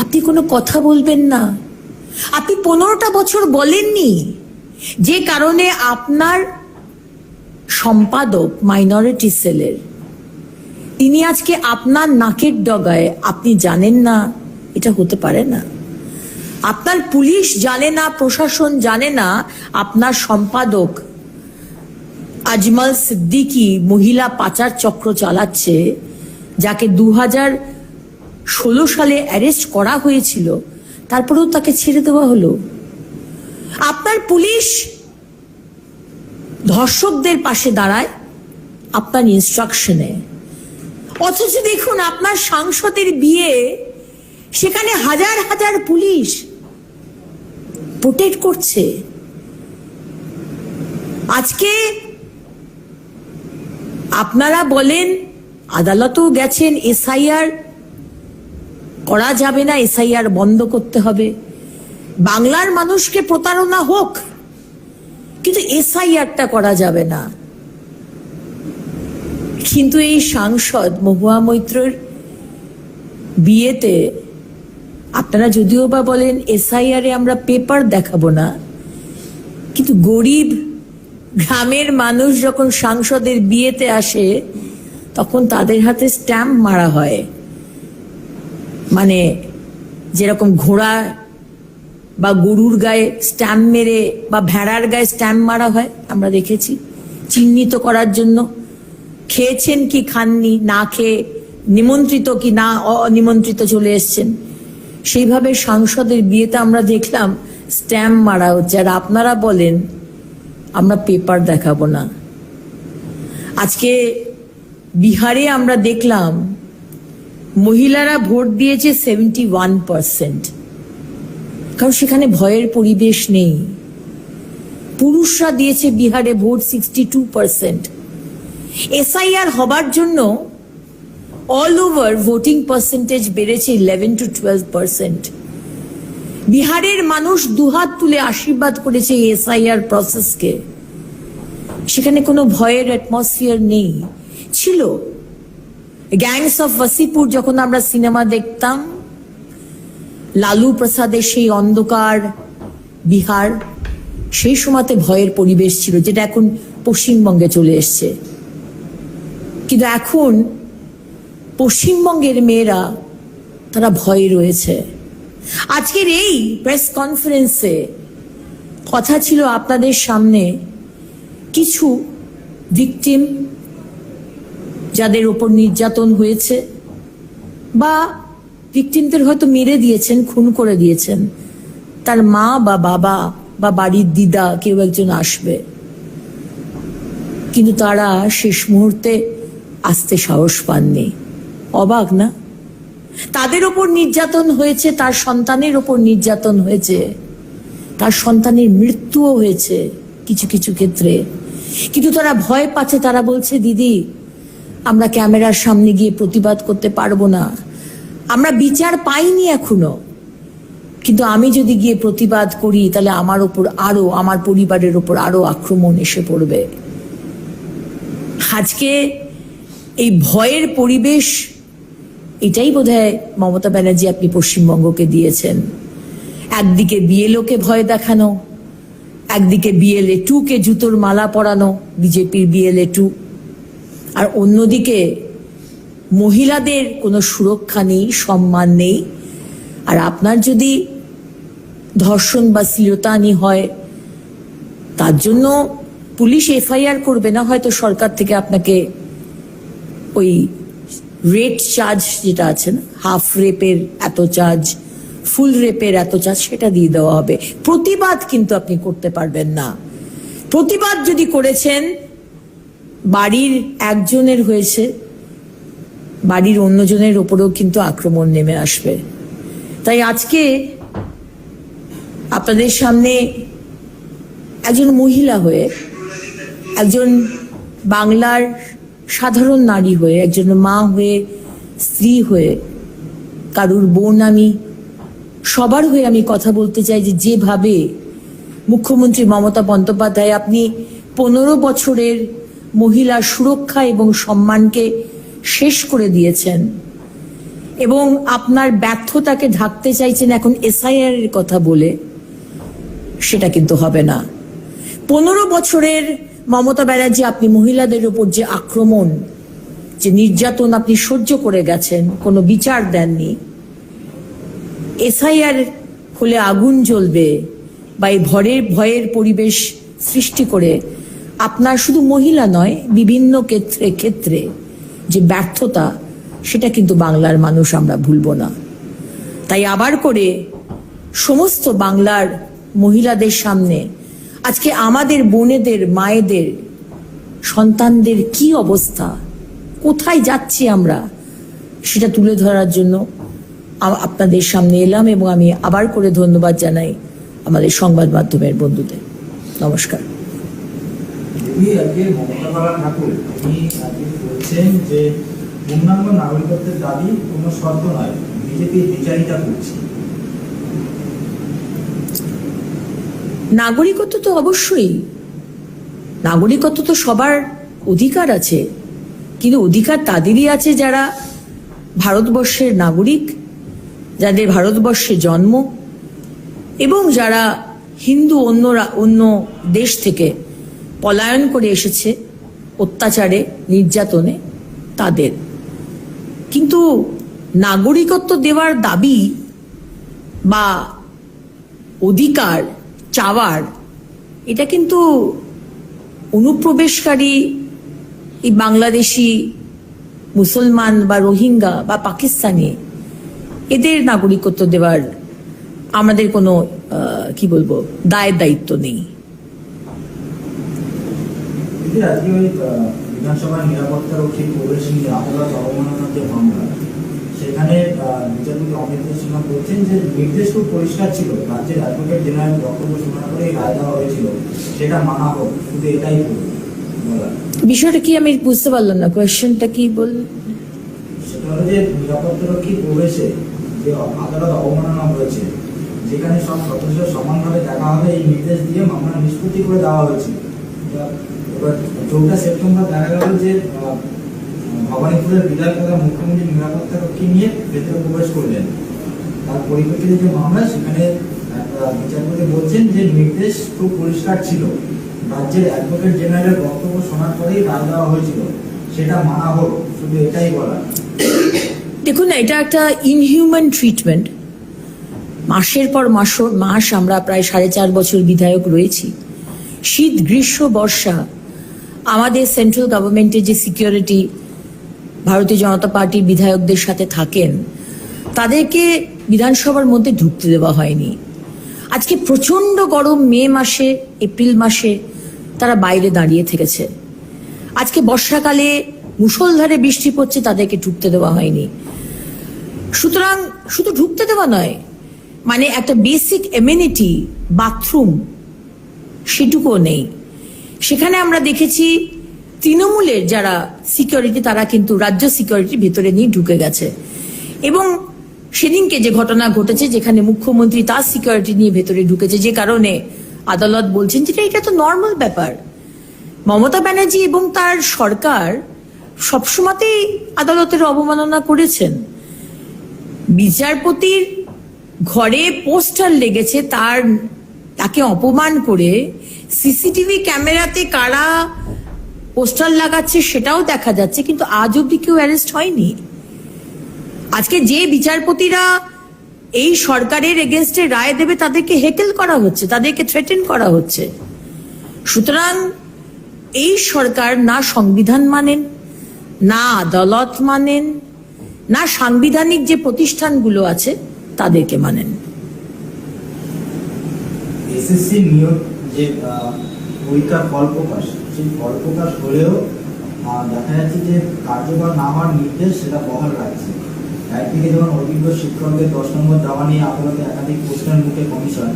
আপনি কোনো কথা বলবেন না। আপনি পনেরোটা বছর বলেননি যে কারণে আপনার সম্পাদক মাইনরিটি সেলের। তিনি আজকে আপনার নাকের ডগায়, আপনি জানেন না, এটা হতে পারে না। আপনার পুলিশ জানে না, প্রশাসন জানে না, আপনার সম্পাদক আজমাল সিদ্দিকি মহিলা পাচার চক্র চালাচ্ছে, যাকে দু হাজার ষোলো সালে অ্যারেস্ট করা হয়েছিল, তারপরেও তাকে ছেড়ে দেওয়া হলো। আপনার পুলিশ ধর্ষকদের পাশে দাঁড়ায় আপনার ইনস্ট্রাকশনে অথচ দেখুন, আপনার সাংসদের বিয়ে, সেখানে হাজার হাজার পুলিশ প্রোটেক্ট করছে। আজকে আপনারা বলেন, আদালতেও গেছেন এসআইআর করা যাবে না, এসআইআর বন্ধ করতে হবে। বাংলার মানুষকে প্রতারণা হোক, কিন্তু এসআইআরটা করা যাবে না। কিন্তু এই সাংসদ মহুয়া মৈত্রর বিয়েতে আপনারা যদিও বা বলেন এসআইআর আমরা পেপার দেখাবো না, কিন্তু গরিব গ্রামের মানুষ যখন সাংসদের বিয়েতে আসে, তখন তাদের হাতে স্ট্যাম্প মারা হয়। মানে যেরকম ঘোড়া বা গরুর গায়ে স্ট্যাম্প মেরে বা ভেড়ার গায়ে স্ট্যাম্প মারা হয়, আমরা দেখেছি। চিহ্নিত করার জন্য খেয়েছেন কি খাননি, না খেয়ে নিমন্ত্রিত কি না অনিমন্ত্রিত চলে এসছেন। সেইভাবে সাংসদের বিয়েতে আমরা দেখলাম স্ট্যাম্প মারা হচ্ছে। আর আপনারা বলেন, আমরা পেপার দেখাবো না। আজকে বিহারে আমরা দেখলাম মহিলারা ভোট দিয়েছে সেভেন্টি ওয়ান পার্সেন্ট কারণ সেখানে ভয়ের পরিবেশ নেই। পুরুষরা দিয়েছে বিহারে vote sixty two percent SIR হবার জন্য অল ওভার ভোটিং পার্সেন্টেজ বেড়েছে ইলেভেন টু টুয়েলভ পার্সেন্ট বিহারের মানুষ দুহাত তুলে আশীর্বাদ করেছে এসআইআর প্রসেসকে সেখানে কোনো ভয়ের অ্যাটমসফিয়ার নেই। ছিল গ্যাংস অফ ওয়াসিপুর যখন আমরা সিনেমা দেখতাম, লালু প্রসাদের সেই অন্ধকার বিহার, সেই সময়তে ভয়ের পরিবেশ ছিল, যেটা এখন পশ্চিমবঙ্গে চলে এসছে। কিন্তু এখন পশ্চিমবঙ্গের মেয়েরা, তারা ভয়ে রয়েছে। আজকের এই প্রেস কনফারেন্সে কথা ছিল আপনাদের সামনে কিছু ভিকটিম যাদের ওপর নির্যাতন হয়েছে বা ভিকটিমদের হয়তো মেরে দিয়েছেন, খুন করে দিয়েছেন। তার মা বা বাবা বা বাড়ির দিদা কেউ একজন আসবে। কিন্তু তারা শেষ মুহূর্তে আসতে সাহস পাননি। অবাক না? তাদের ওপর নির্যাতন হয়েছে, তার সন্তানের ওপর নির্যাতন হয়েছে, তার সন্তানের মৃত্যুও হয়েছে কিছু কিছু ক্ষেত্রে। কিন্তু তারা ভয় পাচ্ছে, তারা বলছে, দিদি আমরা ক্যামেরার সামনে গিয়ে প্রতিবাদ করতে পারব না। আমরা বিচার পাইনি এখনও। কিন্তু আমি যদি গিয়ে প্রতিবাদ করি, তাহলে আমার ওপর আরও, আমার পরিবারের ওপর আরও আক্রমণ এসে পড়বে। আজকে এই ভয়ের পরিবেশ, এটাই বোধ হয় মমতা ব্যানার্জি আপনি পশ্চিমবঙ্গকে দিয়েছেন। একদিকে বিএলওকে ভয় দেখানো, একদিকে বিএলএ টু কে জুতোর মালা পরানো, বিজেপির বিএলএ টু আর অন্যদিকে মহিলাদের কোনো সুরক্ষা নেই, সম্মান নেই। আর আপনার যদি ধর্ষণ বা শ্লীলতানি হয়, তার জন্য পুলিশ এফআইআর করবে না, হয়তো সরকার থেকে আপনাকে ওই রেট চার্জ যেটা আছে না, হাফ রেপের এত চার্জ, ফুল রেপের এত চার্জ, সেটা দিয়ে দেওয়া হবে। প্রতিবাদ কিন্তু আপনি করতে পারবেন না। প্রতিবাদ যদি করেছেন বাড়ির একজনের হয়েছে, বাড়ির অন্যজনের ওপরেও কিন্তু আক্রমণ নেমে আসবে। তাই আজকে আপনাদের সামনে একজন মহিলা হয়ে, একজন বাংলার সাধারণ নারী হয়ে, একজন মা হয়ে, স্ত্রী হয়ে, কারুর বোন আমি, সবার হয়ে আমি কথা বলতে চাই যে যেভাবে মুখ্যমন্ত্রী মমতা বন্দ্যোপাধ্যায় আপনি পনেরো বছরের মহিলার সুরক্ষা এবং সম্মানকে শেষ করে দিয়েছেন। এবং আপনার ব্যর্থতাকে ঢাকতে চাইছেন এখন এসআইআর এর কথা বলে, সেটা কিন্তু হবে না। পনেরো বছরের মমতা ব্যানার্জি, আপনি মহিলাদের উপর যে আক্রমণ, যে নির্যাতন আপনি সহ্য করে গেছেন, কোনো বিচার দেননি, এসআইআর হলে আগুন জ্বলবে বা এই ভয়ের ভয়ের পরিবেশ সৃষ্টি করে আপনার শুধু মহিলা নয়, বিভিন্ন ক্ষেত্রে ক্ষেত্রে যে ব্যর্থতা, সেটা কিন্তু বাংলার মানুষ আমরা ভুলবো না। তাই আবার করে সমস্ত বাংলার মহিলাদের সামনে আজকে আমাদের বোনেদের, মায়েদের, সন্তানদের কি অবস্থা? কোথায় যাচ্ছি আমরা? সেটা তুলে ধরার জন্য আপনাদের সামনে এলাম এবং আমি আবার করে ধন্যবাদ জানাই আমাদের সংবাদ মাধ্যমের বন্ধুদের। নমস্কার। আজকে মমতা বালা ঠাকুর আজকে বলছেন যে নাগরিকত্বের দাবি শর্ত নয়, বিজেপি বিচারিতা করছে। নাগরিকত্ব তো অবশ্যই। নাগরিকত্ব তো সবার অধিকার আছে, কিন্তু অধিকার তাদেরই আছে যারা ভারতবর্ষের নাগরিক, যাদের ভারতবর্ষে জন্ম, এবং যারা হিন্দু অন্য অন্য দেশ থেকে পলায়ন করে এসেছে অত্যাচারে, নির্যাতনে তাদের। কিন্তু নাগরিকত্ব দেওয়ার দাবি বা অধিকার চাওয়ার, এটা কিন্তু অনুপ্রবেশকারী এই বাংলাদেশি মুসলমান বা রোহিঙ্গা বা পাকিস্তানি, এদের নাগরিকত্ব দেওয়ার আমাদের কোনো কি বলব দায় দায়িত্ব নেই। দিদি আজকে ওই বিধানসভার নিরাপত্তা রক্ষী প্রবেশ নিয়ে আদালত অবমাননার যে মামলা সেখানে বিচারপতি অমিত সিনহা বলছেন যে নির্দেশ খুব পরিষ্কার ছিল রাজ্যের অ্যাডভোকেট জেনারেল বক্তব্য শোনা করে এই রায় দেওয়া হয়েছিল সেটা মানা হোক শুধু এটাই বিষয়টা কি আমি বুঝতে পারলাম না কোয়েশ্চেনটা কি বল সেটা হলো যে নিরাপত্তারক্ষী প্রবেশে যে আদালত অবমাননা হয়েছে যেখানে সব সদস্য সমানভাবে দেখা হবে এই নির্দেশ দিয়ে মামলা নিষ্পত্তি করে দেওয়া এবার চৌঠা সেপ্টেম্বর গেল যে ভবানীপুরের বিধায়ক তথা মুখ্যমন্ত্রী নিয়ে ভেতরে প্রবেশ করলেন। তার পরিপ্রেক্ষিতে যে মামলা, সেখানে বিচারপতি বলছেন যে নির্দেশ খুব পরিষ্কার ছিল। রাজ্যের অ্যাডভোকেট জেনারেলের বক্তব্য শোনার পরেই দেওয়া হয়েছিল। সেটা মানা হোক, শুধু এটাই বলা। দেখুন এটা একটা ইনহিউম্যান ট্রিটমেন্ট মাসের পর মাস মাস আমরা প্রায় সাড়ে চার বছর বিধায়ক রয়েছি। শীত, গ্রীষ্ম, বর্ষা আমাদের সেন্ট্রাল গভর্নমেন্টের যে সিকিউরিটি ভারতীয় জনতা পার্টির বিধায়কদের সাথে থাকেন, তাদেরকে বিধানসভার মধ্যে ঢুকতে দেওয়া হয়নি। আজকে প্রচণ্ড গরম মে মাসে, এপ্রিল মাসে তারা বাইরে দাঁড়িয়ে থেকেছে। আজকে বর্ষাকালে মুষলধারে বৃষ্টি পড়ছে, তাদেরকে ঢুকতে দেওয়া হয়নি। সুতরাং শুধু ঢুকতে দেওয়া নয় মানে একটা বেসিক এমিনিটি বাথরুম সেটুকুও নেই। সেখানে আমরা দেখেছি তৃণমূলের যারা সিকিউরিটি তারা কিন্তু রাজ্য সিকিউরিটি ভেতরে নিয়ে ঢুকে গেছে। এবং সেদিনকে যে ঘটনা ঘটেছে, যেখানে মুখ্যমন্ত্রী তার সিকিউরিটি নিয়ে ভেতরে ঢুকেছে, যে কারণে আদালত বলছেন যেটা এটা তো নর্মাল ব্যাপার। মমতা ব্যানার্জি এবং তার সরকার সবসময়তেই আদালতের অবমাননা করেছেন। বিচারপতির ঘরে পোস্টার লেগেছে, তার, তাকে অপমান করে সিসিটিভি ক্যামেরাতে কারা পোস্টার লাগাচ্ছে সেটাও দেখা যাচ্ছে, কিন্তু আজ অব্দি কেউ অ্যারেস্ট হয়নি। আজকে যে বিচারপতিরা এই সরকারের এগেনস্টে রায় দেবে তাদেরকে হেকেল করা হচ্ছে, তাদেরকে থ্রেটেন করা হচ্ছে। সুতরাং এই সরকার না সংবিধান মানেন, না আদালত মানেন, না সাংবিধানিক যে প্রতিষ্ঠানগুলো আছে তাদেরকে মানেন। এসএসসি নিয়োগ যে পরীক্ষার ফল প্রকাশ সেই ফল প্রকাশ হলেও দেখা যাচ্ছে যে কার্যকর না হওয়ার নির্দেশ সেটা বহাল রাখছে। একদিকে যেমন অভিজ্ঞ শিক্ষকদের দশ নম্বর দেওয়া নিয়ে আদালতে একাধিক প্রশ্নের মুখে কমিশন,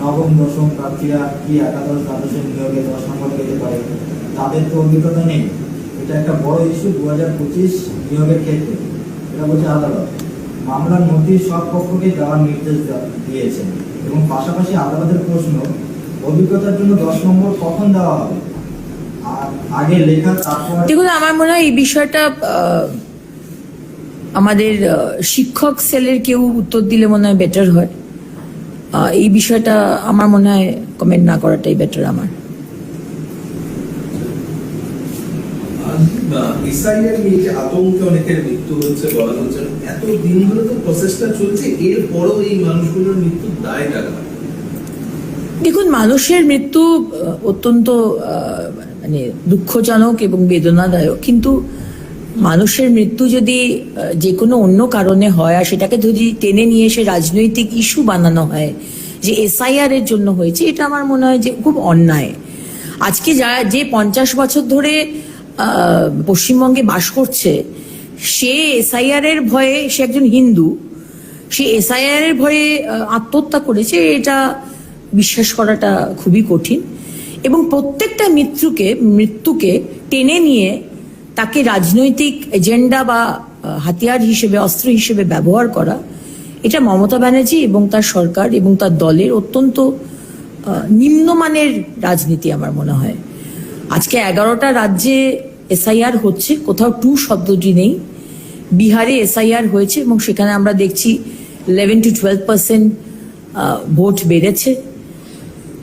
নবম, দশম প্রার্থীরা কি একাদশ দ্বাদশের নিয়োগে দশ নম্বর পেতে পারে, তাদের তো অভিজ্ঞতা নেই। এটা একটা বড় ইস্যু দু হাজার পঁচিশ নিয়োগের ক্ষেত্রে। এটা বলছে আদালত। মামলার নোটিশ সব পক্ষকে দেওয়ার নির্দেশ দিয়েছেন এবং পাশাপাশি আদালতের প্রশ্ন অভিজ্ঞতার জন্য দশ নম্বর কখন দেওয়া হবে? আর আগে লেখা তারপর দেখুন আমার মনে হয় এই বিষয়টা আমাদের শিক্ষক সেলের কেউ উত্তর দিলে মনে হয় বেটার হয়। এই বিষয়টা আমার মনে হয় কমেন্ট না করাটাই বেটার আমার। নিয়ে যে আতঙ্কে অনেকের মৃত্যু হচ্ছে বলা হচ্ছে এত দিন ধরে তো প্রসেসটা চলছে এরপরও এই মানুষগুলোর মৃত্যুর দায় টাকা দেখুন, মানুষের মৃত্যু অত্যন্ত মানে দুঃখজনক এবং বেদনাদায়ক। কিন্তু মানুষের মৃত্যু যদি যে কোনো অন্য কারণে হয়, আর সেটাকে যদি টেনে নিয়ে এসে রাজনৈতিক ইস্যু বানানো হয়, যে এসআইআর এর জন্য হয়েছে, এটা আমার মনে হয় যে খুব অন্যায়। আজকে যা, যে পঞ্চাশ বছর ধরে পশ্চিমবঙ্গে বাস করছে, সে এসআইআর এর ভয়ে সে একজন হিন্দু, সে এসআইআর এর ভয়ে আত্মহত্যা করেছে, এটা বিশ্বাস করাটা খুবই কঠিন। এবং প্রত্যেকটা মৃত্যুকে মৃত্যুকে টেনে নিয়ে তাকে রাজনৈতিক এজেন্ডা বা হাতিয়ার হিসেবে, অস্ত্র হিসেবে ব্যবহার করা, এটা মমতা ব্যানার্জি এবং তার সরকার এবং তার দলের অত্যন্ত নিম্নমানের রাজনীতি আমার মনে হয়। আজকে এগারোটা রাজ্যে এসআইআর হচ্ছে, কোথাও টু শব্দটি নেই। বিহারে এসআইআর হয়েছে এবং সেখানে আমরা দেখছি eleven to twelve percent vote বেড়েছে।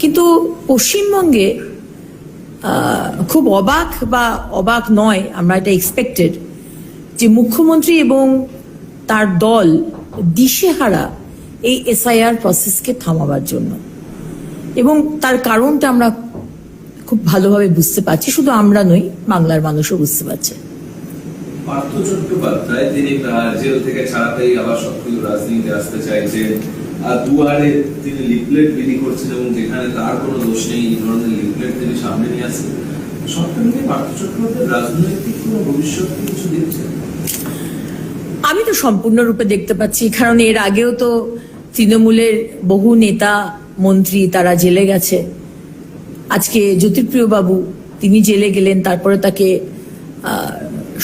কিন্তু পশ্চিমবঙ্গে খুব অবাক বা অবাক নয়, আমরা এটা এক্সপেক্টেড যে মুখ্যমন্ত্রী এবং তার দল দিশেহারা এই এসআইআর প্রসেসকে থামাবার জন্য। এবং তার কারণটা আমরা খুব ভালোভাবে বুঝতে পারছি, শুধু আমরা নই, বাংলার মানুষও বুঝতে পারছে। পার্থ চট্টোপাধ্যায়, তিনি জেল থেকে ছাড়াতেই আবার সক্রিয় রাজনীতিতে আসতে চাইছেন। দুয়ারে তিনি লিফলেট বিলি করছেন এবং যেখানে তার কোনো দোষ নেই, এই ধরনের লিফলেট তিনি সামনে নিয়ে আসছেন। সবটা মিলিয়ে পার্থ চট্টোপাধ্যায় রাজনৈতিক কোনো ভবিষ্যৎ কিছু দেখছেন? আমি তো সম্পূর্ণরূপে দেখতে পাচ্ছি, কারণ এর আগেও তো তৃণমূলের বহু নেতা, মন্ত্রী তারা জেলে গেছে। আজকে জ্যোতিপ্রিয় বাবু তিনি জেলে গেলেন, তারপরে তাকে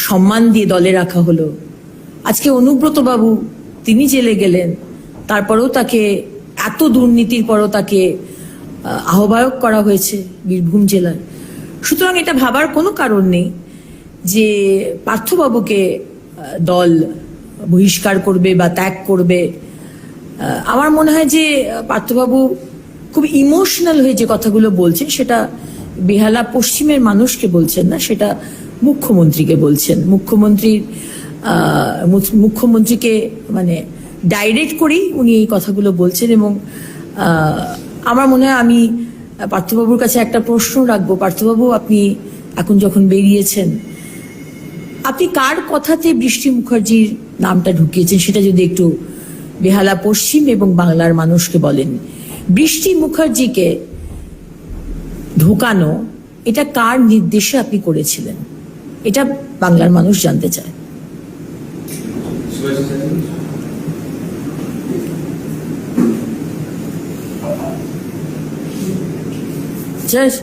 সম্মান দিয়ে দলে রাখা হলো। আজকে অনুব্রত বাবু তিনি জেলে গেলেন। তারপরেও তাকে এত দুর্নীতির পরও তাকে আহ্বায়ক করা হয়েছে বীরভূম জেলার সুতরাং এটা ভাবার কোনো কারণ নেই যে পার্থবাবুকে দল বহিষ্কার করবে বা ত্যাগ করবে। আমার মনে হয় যে পার্থবাবু খুব ইমোশনাল হয়ে যে কথাগুলো বলছেন, সেটা বেহালা পশ্চিমের মানুষকে বলছেন না, সেটা মুখ্যমন্ত্রীকে বলছেন। মুখ্যমন্ত্রীর মুখ্যমন্ত্রীকে মানে ডাইরেক্ট করেই উনি এই কথাগুলো বলছেন এবং আমার মনে হয় আমি পার্থবাবুর কাছে একটা প্রশ্ন রাখব। পার্থবাবু, আপনি এখন যখন বেরিয়েছেন, আপনি কার কথাতে বৃষ্টি মুখার্জির নামটা ঢুকিয়েছেন সেটা যদি একটু বেহালা পশ্চিম এবং বাংলার মানুষকে বলেন। বৃষ্টি মুখার্জিকে ঢোকানো, এটা কার নির্দেশে আপনি করেছিলেন? এটা বাংলার মানুষ জানতে চায়। 真是